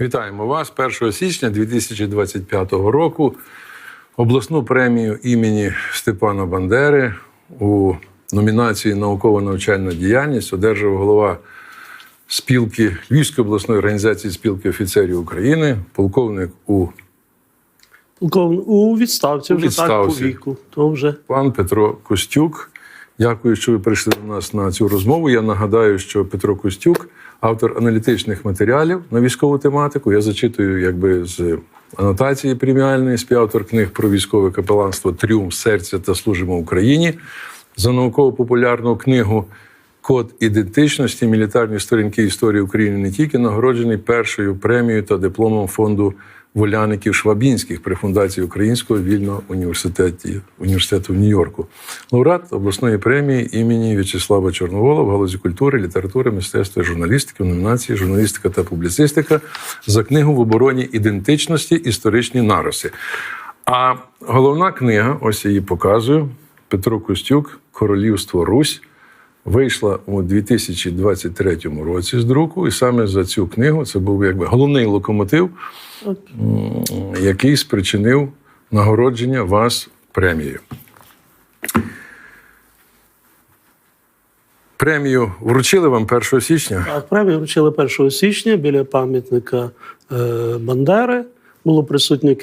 Вітаємо вас 1 січня 2025 року. Обласну премію імені Степана Бандери у номінації Наукова навчальна діяльність одержав голова спілки Львівської обласної організації спілки офіцерів України, полковник у Полковник у відставці У вже так по віку. То вже пан Петро Костюк. Дякую, що ви прийшли до нас на цю розмову. Я нагадаю, що Петро Костюк, автор аналітичних матеріалів на військову тематику. Я зачитую, якби з анотації преміальної, співавтор книг про військове капеланство Тріумф серця та служимо Україні за науково-популярну книгу Код ідентичності мілітарні сторінки історії України не тільки нагороджений першою премією та дипломом фонду воляників Швабінських при фундації Українського вільного університету, в Нью-Йорку. Лауреат обласної премії імені В'ячеслава Чорновола в галузі культури, літератури, мистецтва і журналістики в номінації Журналістика та публіцистика за книгу в обороні ідентичності історичні нариси. А головна книга, ось я її показую, Петро Костюк Королівство Русь. Вийшла у 2023 році з друку, і саме за цю книгу це був якби головний локомотив, який спричинив нагородження вас премією. Премію вручили вам 1 січня. так, премію вручили 1 січня біля пам'ятника е, Бандери. Було присутнє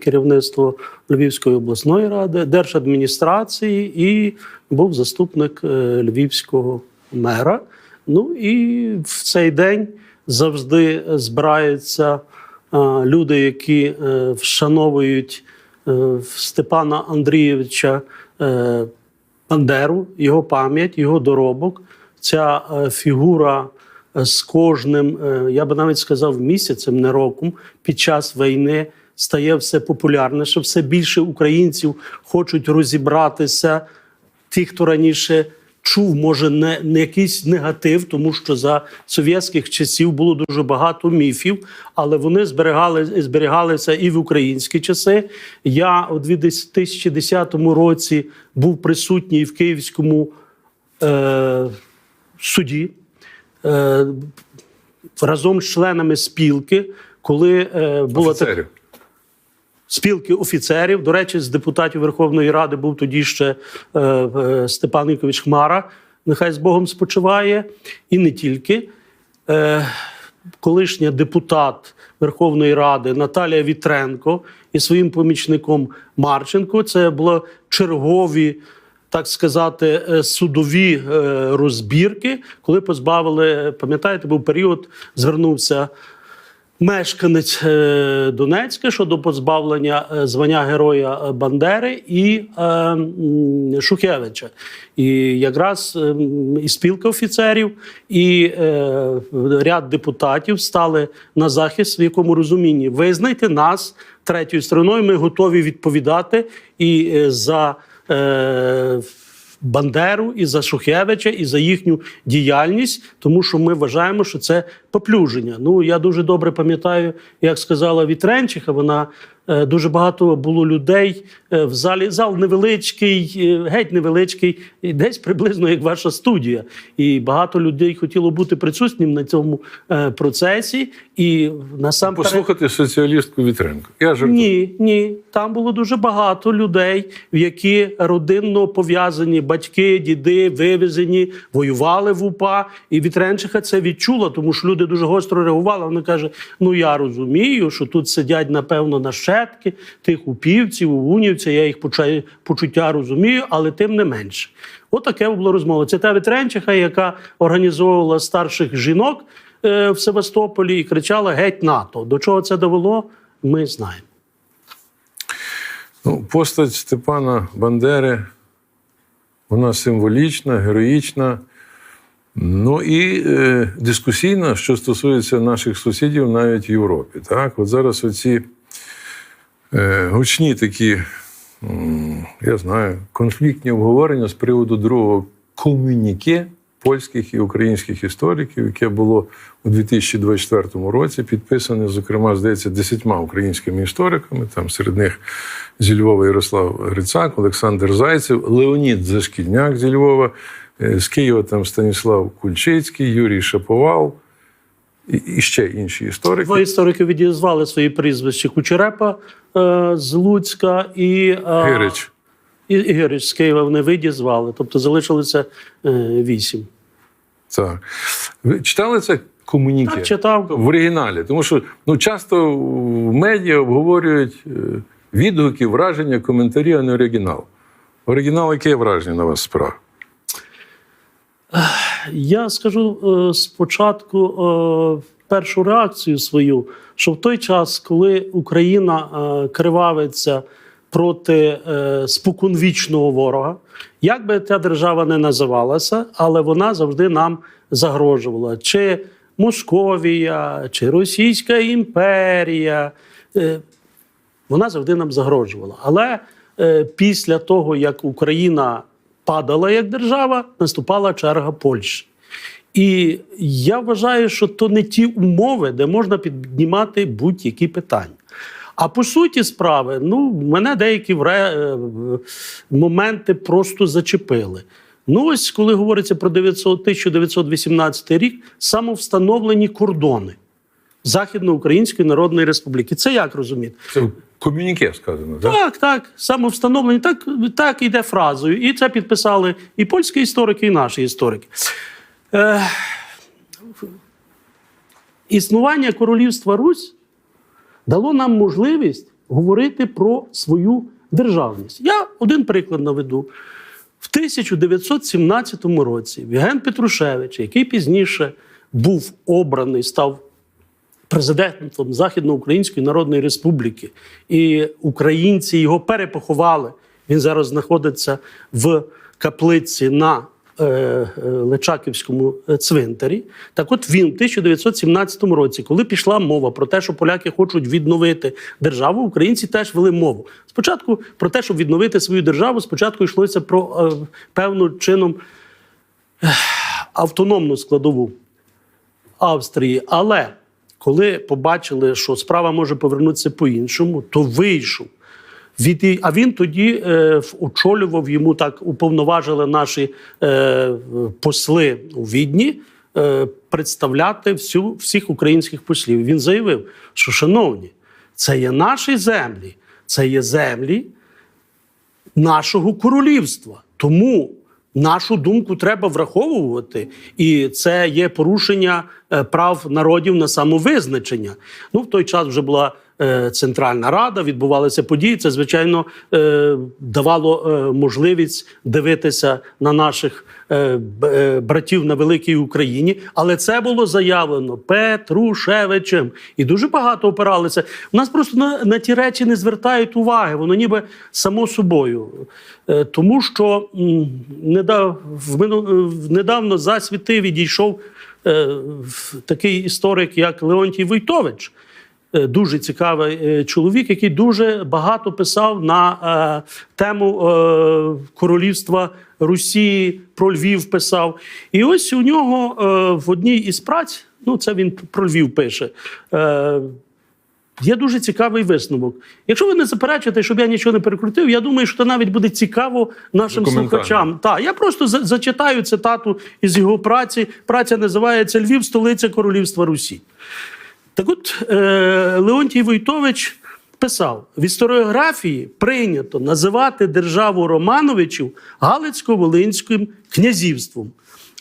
керівництво Львівської обласної ради, держадміністрації і був заступник е, львівського мера. Ну і в цей день завжди збираються е, люди, які е, вшановують Степана Андрійовича Бандеру, його пам'ять, його доробок. Ця фігура з кожним, е, я би навіть сказав, місяцем, не роком, під час війни стає все популярніше, все більше українців хочуть розібратися. Ті, хто раніше чув, може, не, не якийсь негатив, тому що за совєтських часів було дуже багато міфів, але вони зберігали, зберігалися і в українські часи. Я у 2010 році був присутній в Київському е, суді е, разом з членами спілки, коли е, така Офіцерів. спілки офіцерів. До речі, з депутатів Верховної Ради був тоді ще е, е, Степан Вікович Хмара. Нехай з Богом спочиває, і не тільки. Е, колишня депутат Верховної Ради Наталія Вітренко і своїм помічником Марченко. Це були чергові. Так сказати, е, судові е, розбірки, коли позбавили, пам'ятаєте, був період, звернувся мешканець е, Донецька щодо позбавлення звання Героя Бандери і Шухевича. І якраз і спілка офіцерів, і ряд депутатів стали на захист, в якому розумінні визнайте нас третьою стороною. Ми готові відповідати і за. Е, Бандеру і за Шухевича, і за їхню діяльність, тому що ми вважаємо, що це поплюження. Ну я дуже добре пам'ятаю, як сказала Вітренчиха, вона дуже багато було людей е, в залі. Зал невеличкий, е, геть невеличкий, десь приблизно як ваша студія. І багато людей хотіло бути присутнім на цьому е, процесі. І насамперед... Послухати соціалістку Вітренко. Я жартую. Ні, ні. Там було дуже багато людей, в які родинно пов'язані батьки, діди, вивезені, воювали в УПА. І Вітренчиха це відчула, тому що люди дуже гостро реагували. Вона каже: Ну я розумію, що тут сидять, напевно, нащадки тих упівців, унівців. Я їх почуття розумію, але тим не менше. Отаке було розмова. Це та Вітренчиха, яка організовувала старших жінок е, в Севастополі і кричала Геть НАТО. До чого це довело, ми знаємо. Ну, постать Степана Бандери, вона символічна, героїчна, ну і е, дискусійна, що стосується наших сусідів навіть в Європі. Так? От зараз оці гучні такі, я знаю, конфліктні обговорення з приводу другого комюніке польських і українських істориків, яке було у 2024 році, підписане, зокрема, здається, десятьма українськими істориками. Там серед них зі Львова Ярослав Грицак, Олександр Зайцев, Леонід Зашкільняк зі Львова, е, з Києва там Станіслав Кульчицький, Юрій Шаповал. І, ще інші історики. Два історики відізвали свої прізвища Кучерепа е, з Луцька і е, Гирич. І, і Гирич з Києва вони відізвали. Тобто залишилося е, вісім. Так. Ви читали це комуніке? Так, читав. в оригіналі. Тому що ну, часто в медіа обговорюють е, відгуки, враження, коментарі, а не оригінал. Оригінал, яке враження на вас справа? Я скажу е, спочатку е, першу реакцію свою, що в той час, коли Україна е, кривавиться проти споконвічного ворога, як би ця держава не називалася, але вона завжди нам загрожувала. Чи Московія, чи Російська імперія. Вона завжди нам загрожувала. Але після того, як Україна падала як держава, наступала черга Польщі. І я вважаю, що то не ті умови, де можна піднімати будь-які питання. А по суті справи, ну, мене деякі вре, е, моменти просто зачепили. Ну, ось коли говориться про 900, 1918 рік, самовстановлені кордони Західноукраїнської Народної Республіки. Це як розуміти? Це комюніке сказано, так? Так, так, самовстановлені, так, так йде фразою. І це підписали і польські історики, і наші історики. Е, існування королівства Русь дало нам можливість говорити про свою державність. Я один приклад наведу. В 1917 році Євген Петрушевич, який пізніше був обраний, став президентом Західноукраїнської Народної Республіки, і українці його перепоховали. Він зараз знаходиться в каплиці на е, е, Личаківському е, цвинтарі. Так от він в 1917 році, коли пішла мова про те, що поляки хочуть відновити державу, українці теж вели мову. Спочатку про те, щоб відновити свою державу, спочатку йшлося про е, певну чином автономну складову Австрії. Але коли побачили, що справа може повернутися по-іншому, то вийшов. Від, а він тоді е, очолював йому так, уповноважили наші е, посли у Відні е, представляти всю, всіх українських послів. Він заявив, що, шановні, це є наші землі, це є землі нашого королівства. Тому нашу думку треба враховувати, і це є порушення е, прав народів на самовизначення. Ну, в той час вже була Центральна Рада, відбувалися події. Це, звичайно, е, давало е, можливість дивитися на наших е, е, братів на великій Україні. Але це було заявлено Петрушевичем. І дуже багато опиралися. У нас просто на, на ті речі не звертають уваги. Воно ніби само собою. Е, Тому що недав, недавно за світи відійшов е, такий історик, як Леонтій Войтович. Е, Дуже цікавий е, чоловік, який дуже багато писав на е, тему королівства Росії, про Львів писав. І ось у нього в одній із праць, ну це він про Львів пише. Є дуже цікавий висновок. Якщо ви не заперечуєте, щоб я нічого не перекрутив, я думаю, що це навіть буде цікаво нашим слухачам. Так, я просто за- зачитаю цитату із його праці. Праця називається Львів, столиця Королівства Русі. Так от е, Леонтій Войтович писав: в історіографії прийнято називати державу Романовичів Галицько-Волинським князівством.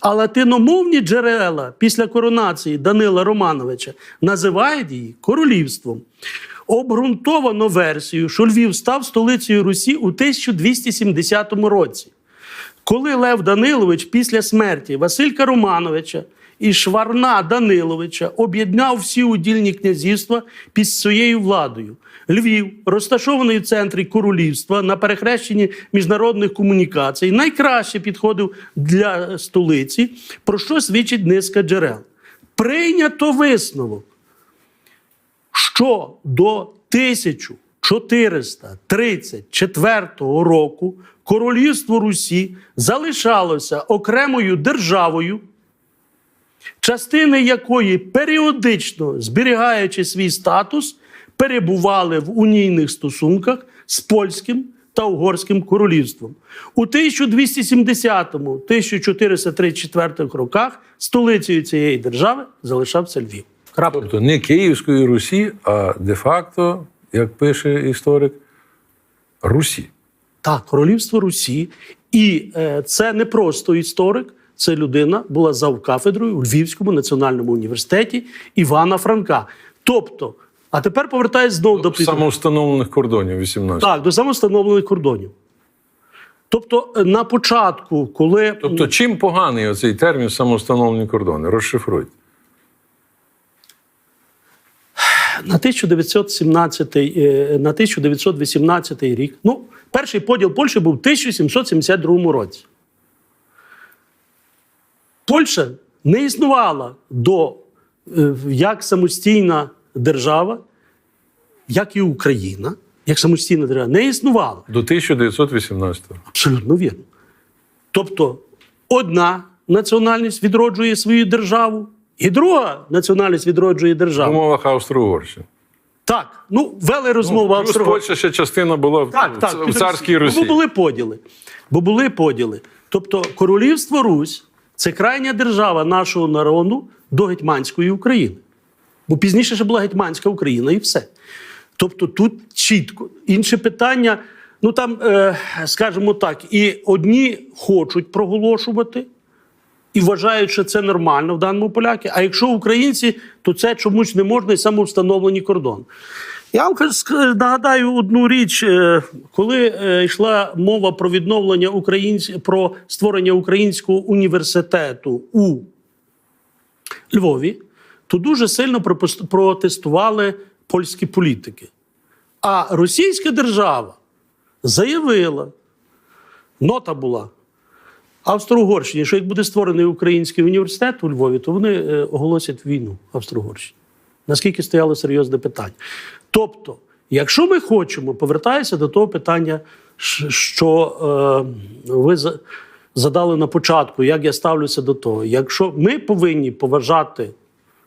А латиномовні джерела після коронації Данила Романовича називають її королівством. Обґрунтовано версію, що Львів став столицею Русі у 1270 році. Коли Лев Данилович після смерті Василька Романовича і Шварна Даниловича об'єднав всі удільні князівства під своєю владою. Львів, розташований в центрі королівства на перехрещенні міжнародних комунікацій, найкраще підходив для столиці, про що свідчить низка джерел. Прийнято висновок, що до 1434 року королівство Русі залишалося окремою державою, частини якої періодично, зберігаючи свій статус, перебували в унійних стосунках з польським та Угорським королівством. У 1270-1434 роках столицею цієї держави залишався Львів. Крапка. Тобто не Київської Русі, а де-факто, як пише історик, Русі. Так, королівство Русі. І е, це не просто історик, це людина була завкафедрою у Львівському національному університеті Івана Франка. Тобто, а тепер повертаюсь знову до Пітера. Самовстановлених кордонів 18. Так, до самовстановлених кордонів. Тобто, е, на початку, коли Тобто, чим поганий оцей термін самовстановлені кордони? Розшифруйте. на 1917, е, на 1918 рік, ну, перший поділ Польщі був в 1772 році. Польща не існувала до е, як самостійна держава, як і Україна, як самостійна держава, не існувала. До 1918-го. Абсолютно вірно. Тобто, одна національність відроджує свою державу, і друга національність відроджує В державу. умовах Австро-Угорщини. Так, ну вели розмову Плюс Австро- Польща ще частина була в- Так, так, в царській. Русі. Бо були поділи. Бо були поділи. Тобто, королівство Русь це крайня держава нашого народу до Гетьманської України. Бо пізніше ще була Гетьманська Україна і все. Тобто тут чітко. Інше питання, ну там, е, скажімо так, і одні хочуть проголошувати, і вважають, що це нормально в даному поляки. А якщо українці, то це чомусь не можна і самовстановлені кордон. Я вам нагадаю одну річ, Е, коли е, йшла мова про відновлення українсь... про створення українського університету у Львові, то дуже сильно протестували польські політики. А російська держава заявила, нота була Австро-Угорщині, що як буде створений український університет у Львові, то вони е, оголосять війну Австро-Угорщині. Наскільки стояло серйозне питання. Тобто, якщо ми хочемо, повертаюся до того питання, що е, ви задали на початку, як я ставлюся до того. Якщо ми повинні поважати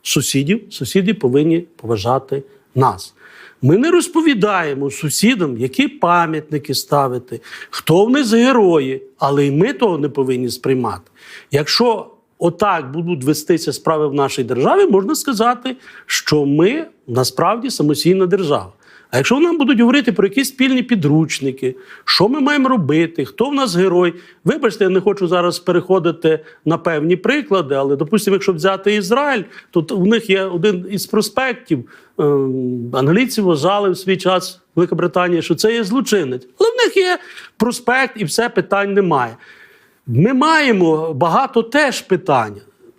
сусідів, сусіди повинні поважати нас. Ми не розповідаємо сусідам, які пам'ятники ставити, хто в них герої, але й ми того не повинні сприймати. Якщо отак будуть вестися справи в нашій державі, можна сказати, що ми насправді самостійна держава. А якщо нам будуть говорити про якісь спільні підручники, що ми маємо робити, хто в нас герой, вибачте, я не хочу зараз переходити на певні приклади, але допустимо, якщо взяти Ізраїль, то у них є один із проспектів. ем, Англійці вважали в свій час Велика Британія, що це є злочинець. Але в них є проспект і все питань немає. Ми маємо багато теж питань.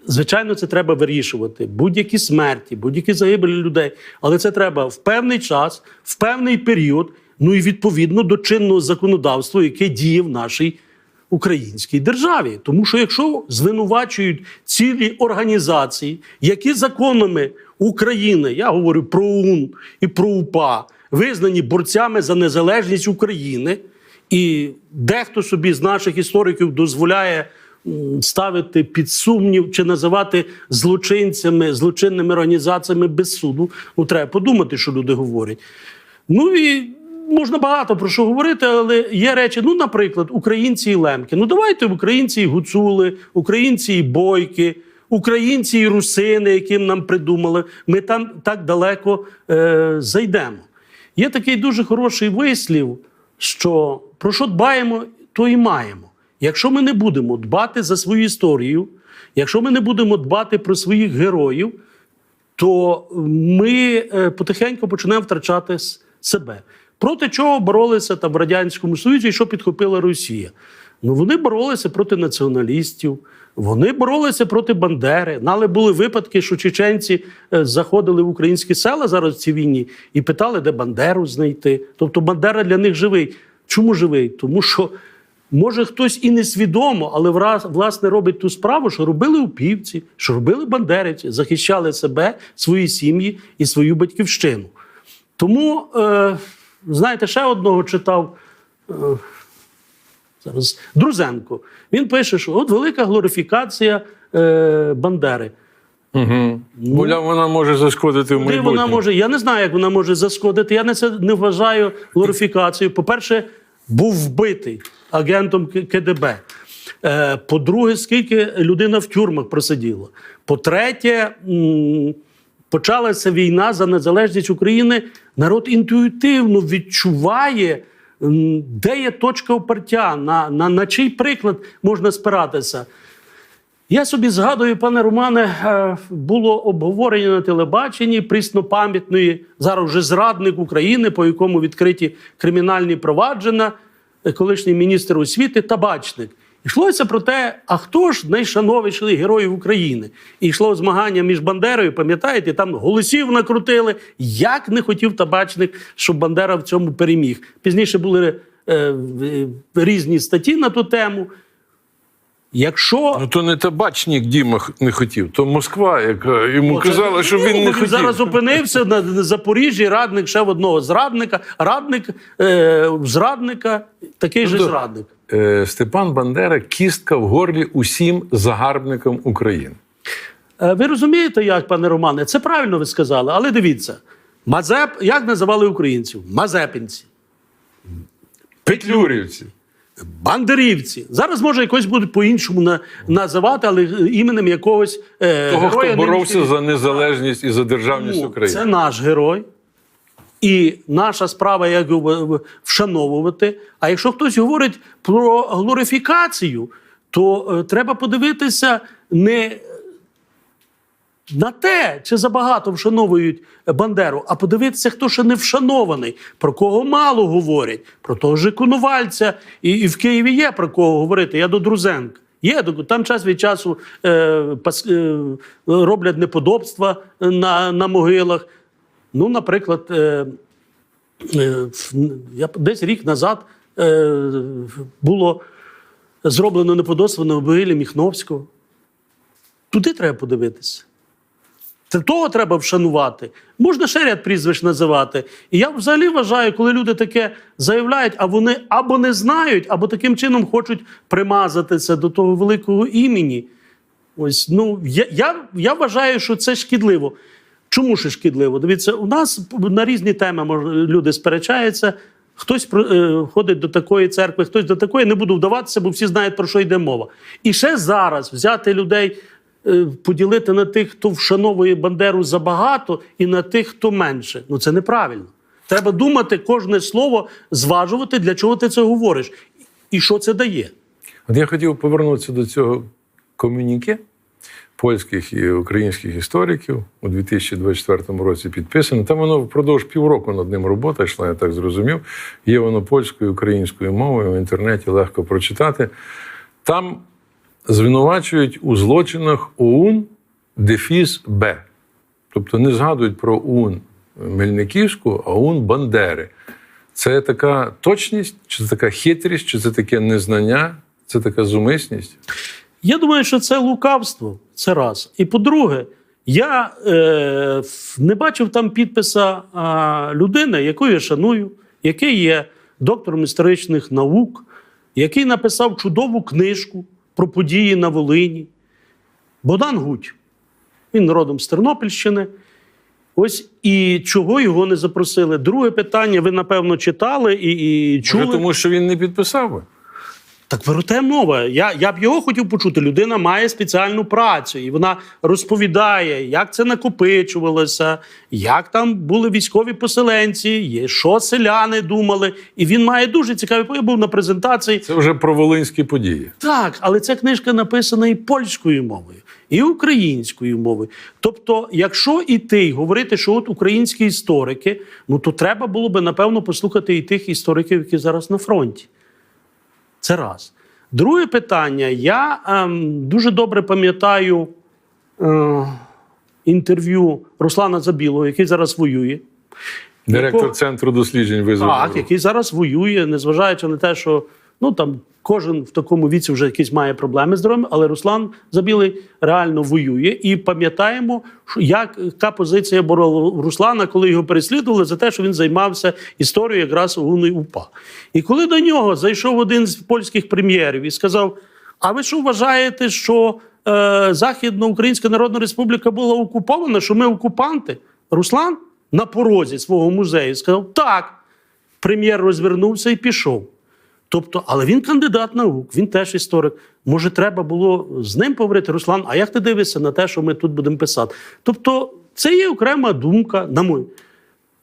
Звичайно, це треба вирішувати. Будь-які смерті, будь-які загибелі людей. Але це треба в певний час, в певний період, ну і відповідно до чинного законодавства, яке діє в нашій українській державі. Тому що якщо звинувачують цілі організації, які законами України, я говорю про ОУН і про УПА, визнані борцями за незалежність України. І дехто собі з наших істориків дозволяє ставити під сумнів чи називати злочинцями, злочинними організаціями без суду. Ну, треба подумати, що люди говорять. Ну і можна багато про що говорити, але є речі, ну, наприклад, українці і лемки. Ну, давайте українці і гуцули, українці і бойки. Українці і русини, яким нам придумали, ми там так далеко е, зайдемо. Є такий дуже хороший вислів, що про що дбаємо, то і маємо. Якщо ми не будемо дбати за свою історію, якщо ми не будемо дбати про своїх героїв, то ми е, потихеньку почнемо втрачати себе. Проти чого боролися там в Радянському Союзі і що підхопила Росія? Ну вони боролися проти націоналістів, вони боролися проти Бандери. Але були випадки, що чеченці е, заходили в українські села зараз в цій війні і питали, де Бандеру знайти. Тобто Бандера для них живий. Чому живий? Тому що Може, хтось і несвідомо, але враз- власне робить ту справу, що робили упівці, що робили бандерівці, захищали себе, свої сім'ї і свою батьківщину. Тому, е, знаєте, ще одного читав е, зараз Друзенко. Він пише, що от велика глорифікація е, Бандери. Угу. Мовляв, вона може зашкодити в майбутньому. вона може, я не знаю, як вона може зашкодити. Я на це не вважаю глорифікацією. По-перше, був вбитий агентом КДБ. Е, По-друге, скільки людина в тюрмах просиділа. По-третє, почалася війна за незалежність України. Народ інтуїтивно відчуває, де є точка опертя, на, на, на чий приклад можна спиратися. Я собі згадую, пане Романе, е, було обговорення на телебаченні пріснопам'ятної, зараз вже зрадник України, по якому відкриті кримінальні провадження, е, колишній міністр освіти табачник. Йшлося про те, а хто ж найшановіший героїв України? І йшло змагання між Бандерою, пам'ятаєте, там голосів накрутили. Як не хотів табачник, щоб Бандера в цьому переміг. Пізніше були е, в- різні статті на ту тему. Якщо Ну то не табачник Діма не хотів, то Москва, яка йому Оце- казала, що він не хотів. зараз опинився на Запоріжжі, радник ще в одного зрадника, радник е, зрадника, такий же Тобто- зрадник. Е, Степан Бандера кістка в горлі усім загарбникам України. Е, ви розумієте, як, пане Романе, це правильно ви сказали, але дивіться, Мазеп, як називали українців? Мазепинці, Петлюрівці. бандерівці. Зараз може якось будуть по-іншому на, називати, але іменем якогось е, Того, героя хто боровся нинішньої- за незалежність і за державність Ну, України. Це наш герой. І наша справа як вшановувати. А якщо хтось говорить про глорифікацію, то е, треба подивитися не на те, чи забагато вшановують Бандеру, а подивитися, хто ще не вшанований, про кого мало говорять, про того ж Коновальця. І, і в Києві є про кого говорити. Я до Друзенка. Є там час від часу е, пас, е, роблять неподобства на, на могилах. Ну, наприклад, е, е, десь рік назад е, було зроблено неподобство на могилі Міхновського. Туди треба подивитися. Того треба вшанувати. Можна ще ряд прізвищ називати. І я взагалі вважаю, коли люди таке заявляють, а вони або не знають, або таким чином хочуть примазатися до того великого імені. Ось, ну, я, я, я вважаю, що це шкідливо. Чому ж шкідливо? Дивіться, у нас на різні теми люди сперечаються. Хтось е, ходить до такої церкви, хтось до такої. Не буду вдаватися, бо всі знають, про що йде мова. І ще зараз взяти людей, е, поділити на тих, хто вшановує Бандеру забагато, і на тих, хто менше. Ну це неправильно. Треба думати, кожне слово зважувати, для чого ти це говориш, і що це дає. От я хотів повернутися до цього комюніке польських і українських істориків у 2024 році підписано. Там воно впродовж півроку над ним робота йшла, я так зрозумів. Є воно польською, українською мовою в інтернеті легко прочитати. Там звинувачують у злочинах ОУН дефіс Б. Тобто не згадують про ОУН Мельниківську, а ОУН Бандери. Це така точність, чи це така хитрість, чи це таке незнання, це така зумисність. Я думаю, що це лукавство. Це раз. І по-друге, я е, не бачив там підписа а, людини, яку я шаную, який є доктором історичних наук, який написав чудову книжку про події на Волині. Богдан Гудь. Він родом з Тернопільщини. Ось і чого його не запросили. Друге питання, ви напевно читали і, і чули. Може, тому що він не підписав би. Так про мова. Я, я б його хотів почути. Людина має спеціальну працю, і вона розповідає, як це накопичувалося, як там були військові поселенці, що селяни думали. І він має дуже цікавий. Я був на презентації. Це вже про волинські події. Так, але ця книжка написана і польською мовою, і українською мовою. Тобто, якщо іти й говорити, що от українські історики, ну то треба було би напевно послухати і тих істориків, які зараз на фронті. Це раз. Друге питання. Я ем, дуже добре пам'ятаю е, інтерв'ю Руслана Забілого, який зараз воює. Директор Якого- центру досліджень визвольного Так, який зараз воює, незважаючи на те, що ну там кожен в такому віці вже якісь має проблеми з здоров'ям, але Руслан Забілий реально воює. І пам'ятаємо, як яка позиція була Руслана, коли його переслідували за те, що він займався історією якраз ОУН і УПА. І коли до нього зайшов один з польських прем'єрів і сказав: А ви що вважаєте, що е, Західноукраїнська Народна Республіка була окупована, що ми окупанти? Руслан на порозі свого музею сказав: так. Прем'єр розвернувся і пішов. Тобто, але він кандидат наук, він теж історик. Може, треба було з ним поговорити, Руслан, а як ти дивишся на те, що ми тут будемо писати? Тобто, це є окрема думка, на мой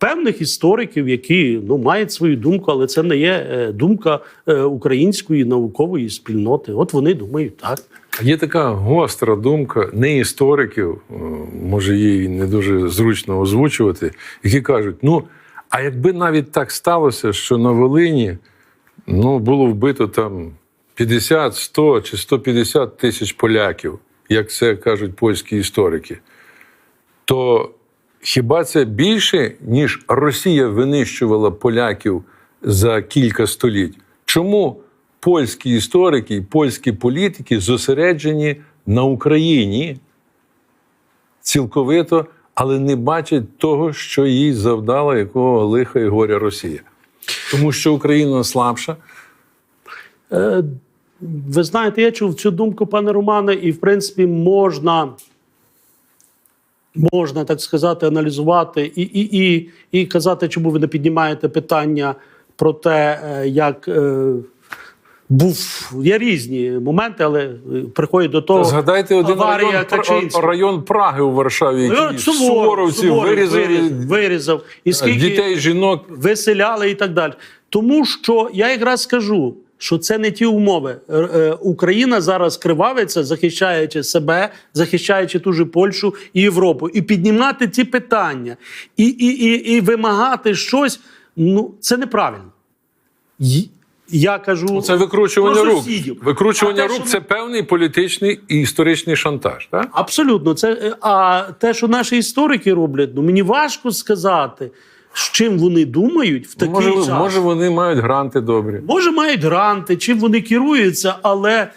певних істориків, які ну, мають свою думку, але це не є е, думка е, української наукової спільноти. От вони думають так. Є така гостра думка не істориків, е, може її не дуже зручно озвучувати, які кажуть: ну, а якби навіть так сталося, що на Волині ну, було вбито там 50, 100 чи 150 тисяч поляків, як це кажуть польські історики, то хіба це більше, ніж Росія винищувала поляків за кілька століть? Чому польські історики і польські політики зосереджені на Україні цілковито, але не бачать того, що їй завдала якого лиха і горя Росія? Тому що Україна слабша. Е, ви знаєте, я чув цю думку, пане Романе, і в принципі можна. Можна так сказати, аналізувати і, і, і, і казати, чому ви не піднімаєте питання про те, е, як е, був є різні моменти, але е, приходять до того. Згадайте один аварія район, район Праги у Варшаві, який Суворов, суворовці Суворов вирізали виріз- вирізав. І скільки дітей, жінок. виселяли і так далі. Тому що я якраз скажу, що це не ті умови. Е, е, Україна зараз кривавиться, захищаючи себе, захищаючи ту же Польщу і Європу, і піднімати ці питання, і, і, і, і вимагати щось. Ну це неправильно. Я кажу, Це викручування про рук. Викручування рук це певний політичний і історичний шантаж. Так? Абсолютно, це е, а те, що наші історики роблять, ну мені важко сказати, з чим вони думають в такий може, час. може, вони мають гранти добрі. Може, мають гранти, чим вони керуються, але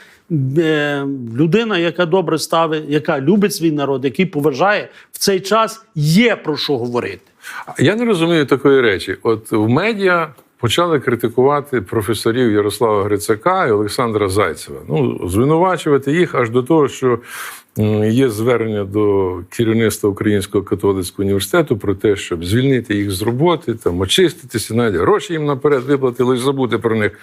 е, людина, яка добре ставить, яка любить свій народ, який поважає, в цей час є про що говорити. Я не розумію такої речі. От в медіа почали критикувати професорів Ярослава Грицака і Олександра Зайцева. Ну, звинувачувати їх аж до того, що є звернення до керівництва Українського католицького університету про те, щоб звільнити їх з роботи, там очиститися, навіть гроші їм наперед виплатили, лише забути про них.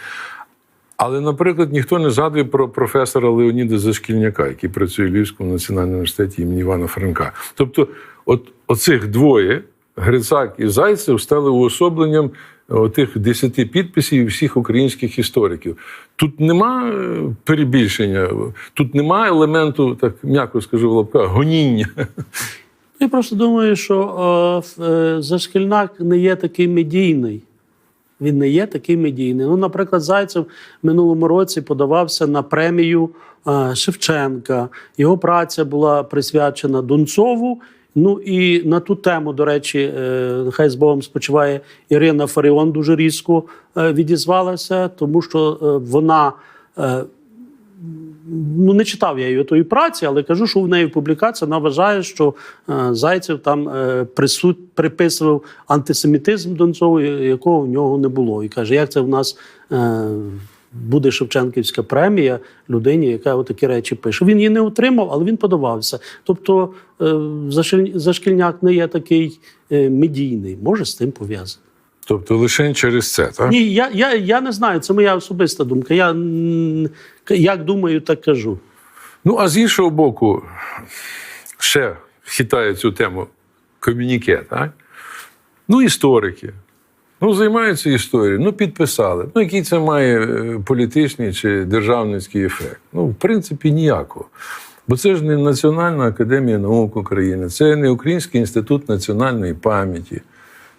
Але, наприклад, ніхто не згадує про професора Леоніда Зашкільняка, який працює в Львівському національному університеті імені Івана Франка. Тобто, от оцих двоє, Грицак і Зайцев, стали уособленням отих десяти підписів всіх українських істориків. Тут нема е, перебільшення, тут нема елементу, так м'яко скажу в лапках, гоніння. Я просто думаю, що е, е, Зашкільнак не є такий медійний. Він не є такий медійний. Ну, наприклад, Зайцев в минулому році подавався на премію Шевченка. Його праця була присвячена Донцову. Ну і на ту тему, до речі, е, нехай з Богом спочиває Ірина Фаріон дуже різко е, відізвалася, тому що е, вона. ну не читав я її тої праці, але кажу, що в неї в публікації вона вважає, що Зайцев там присут, приписував антисемітизм Донцову, якого в нього не було. І каже, як це в нас буде Шевченківська премія людині, яка отакі речі пише. Він її не отримав, але він подавався. Тобто е, Зашкільняк не є такий е, медійний, може з тим пов'язаний. Тобто лише через це, так? Ні, я, я, я не знаю, це моя особиста думка. Я як думаю, так кажу. Ну, а з іншого боку, ще хитає цю тему ком'юніке, так? Ну, історики. Ну, займаються історією, ну, підписали. Ну, який це має е, політичний чи державницький ефект? Ну, в принципі, ніякого. Бо це ж не Національна академія наук України, це не Український інститут національної пам'яті,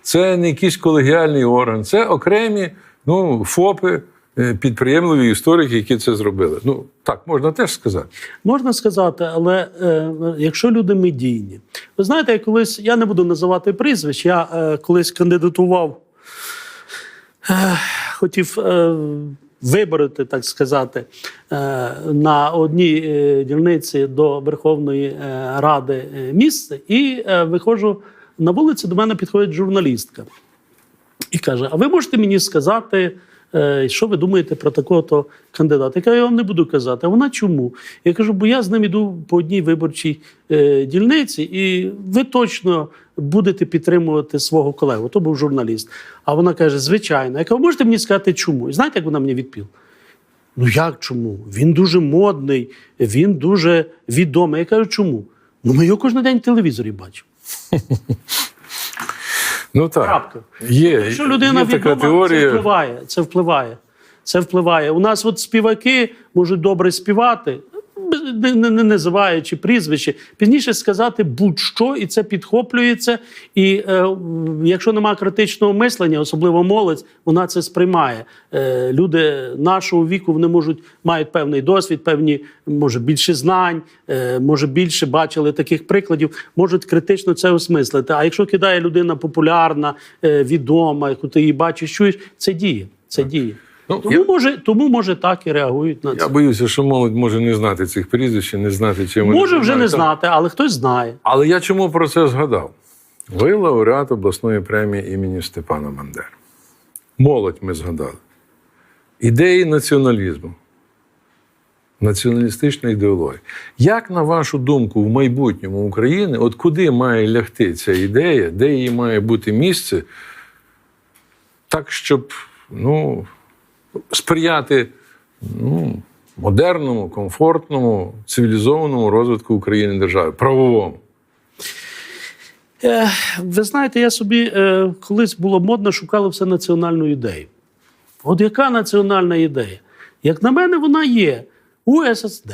це не якийсь колегіальний орган, це окремі ну, ФОПи, е, підприємливі історики, які це зробили. Ну, так, можна теж сказати. Можна сказати, але е, якщо люди медійні, ви знаєте, я колись я не буду називати прізвищ, я е, колись кандидатував, хотів е, вибороти, так сказати, е, на одній е, дільниці до Верховної Ради місце, і виходжу на вулицю, до мене підходить журналістка. І каже: А ви можете мені сказати, що ви думаєте про такого-то кандидата? Я кажу, я вам не буду казати. А вона чому? Я кажу, бо я з ним іду по одній виборчій е, дільниці, і ви точно будете підтримувати свого колегу. То був журналіст. А вона каже: звичайно. Я кажу, можете мені сказати, чому? І знаєте, як вона мені відповіла? Ну як чому? Він дуже модний, він дуже відомий. Я кажу, чому? Ну ми його кожен день в телевізорі бачимо. Ну так. Крапка. Є, Якщо людина є така теорія... це впливає. Це впливає. Це впливає. У нас от співаки можуть добре співати, не, не, не називаючи прізвище, пізніше сказати будь-що, і це підхоплюється. І е, якщо немає критичного мислення, особливо молодь, вона це сприймає. Е, люди нашого віку вони можуть мають певний досвід, певні, може, більше знань, е, може більше бачили таких прикладів, можуть критично це осмислити. А якщо кидає людина популярна, е, відома, яку ти її бачиш, чуєш, це діє. Це діє. Ну, тому, я- може, тому може так і реагують на Я боюся, що молодь може не знати цих прізвищ, не знати, чим вони Може вже не знати, але хтось знає. Але я чому про це згадав? Ви лауреат обласної премії імені Степана Бандери. Молодь ми згадали. Ідеї націоналізму, націоналістична ідеологія. Як, на вашу думку, в майбутньому України, от куди має лягти ця ідея, де її має бути місце, так, щоб ну, сприяти ну, модерному, комфортному, цивілізованому розвитку України держави, правовому? Е, ви знаєте, я собі е, колись було модно, шукало все національну ідею. От яка національна ідея? Як на мене, вона є УССД.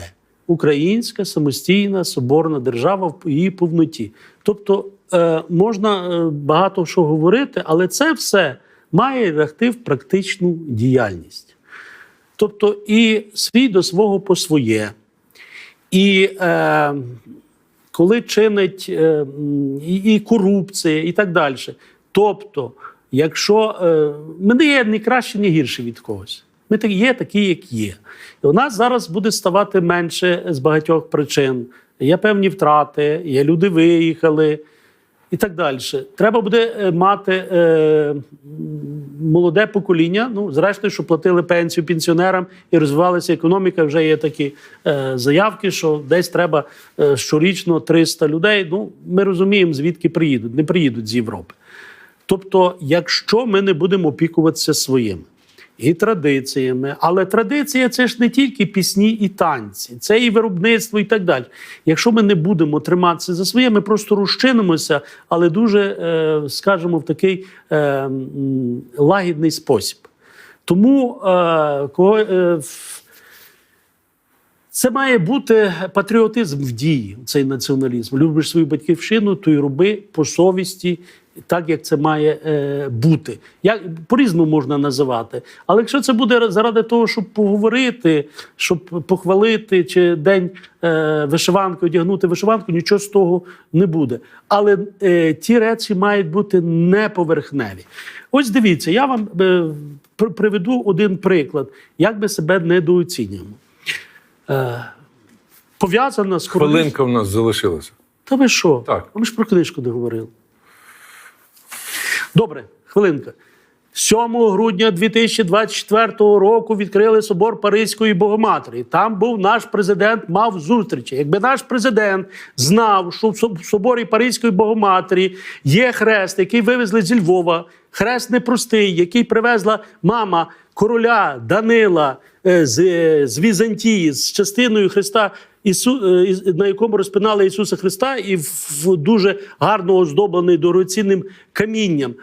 Українська самостійна соборна держава в її повноті. Тобто е, можна багато що говорити, але це все має лягти в практичну діяльність. Тобто і свій до свого по своє. І е, коли чинить е, і, і корупція, і так далі. Тобто, якщо е, ми не є ні краще, ні гірше від когось. Ми так є такі, як є. І у нас зараз буде ставати менше з багатьох причин. Є певні втрати, є люди виїхали і так далі. Треба буде е, мати е, молоде покоління, ну, зрештою, що платили пенсію пенсіонерам і розвивалася економіка. Вже є такі е, заявки, що десь треба е, щорічно 300 людей. Ну, ми розуміємо, звідки приїдуть, не приїдуть з Європи. Тобто, якщо ми не будемо опікуватися своїми і традиціями, але традиція це ж не тільки пісні і танці, це і виробництво, і так далі. Якщо ми не будемо триматися за своє, ми просто розчинимося, але дуже, е, скажімо, в такий е, лагідний спосіб. Тому е, кого. Це має бути патріотизм в дії, цей націоналізм. Любиш свою батьківщину, то й роби по совісті, так як це має е, бути. Як по-різному можна називати. Але якщо це буде заради того, щоб поговорити, щоб похвалити, чи день е, вишиванки, одягнути вишиванку, нічого з того не буде. Але е, ті речі мають бути неповерхневі. Ось дивіться, я вам е, приведу один приклад, як ми себе недооцінюємо пов'язана з коронавірусом. Хвилинка в нас залишилася. Та ви що? Так. Ми ж про книжку не говорили. Добре, хвилинка. 7 грудня 2024 року відкрили собор Паризької Богоматері. Там був наш президент, мав зустрічі. Якби наш президент знав, що в соборі Паризької Богоматері є хрест, який вивезли зі Львова, хрест непростий, який привезла мама короля Данила е, з, е, з Візантії, з частиною Христа, Ісу, е, на якому розпинали Ісуса Христа, і в, в дуже гарно оздоблений дорогоцінним камінням.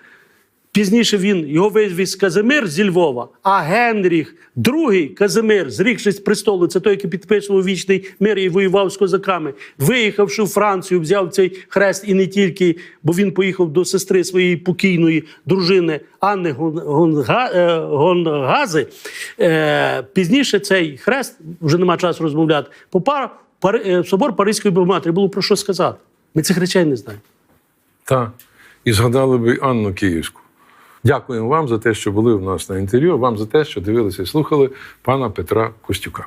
Пізніше він його вивіз Казимир зі Львова, а Генріх, другий Казимир, зрікшись престолу, це той, який підписував вічний мир і воював з козаками, виїхавши в Францію, взяв цей хрест і не тільки, бо він поїхав до сестри своєї покійної дружини Анни е, Гонгази. Е, пізніше цей хрест, вже нема часу розмовляти, попав Пари- е, в собор Паризької Богоматері. Було про що сказати. Ми цих речей не знаємо. Так. І згадали би Анну Київську. Дякуємо вам за те, що були в нас на інтерв'ю, вам за те, що дивилися і слухали пана Петра Костюка.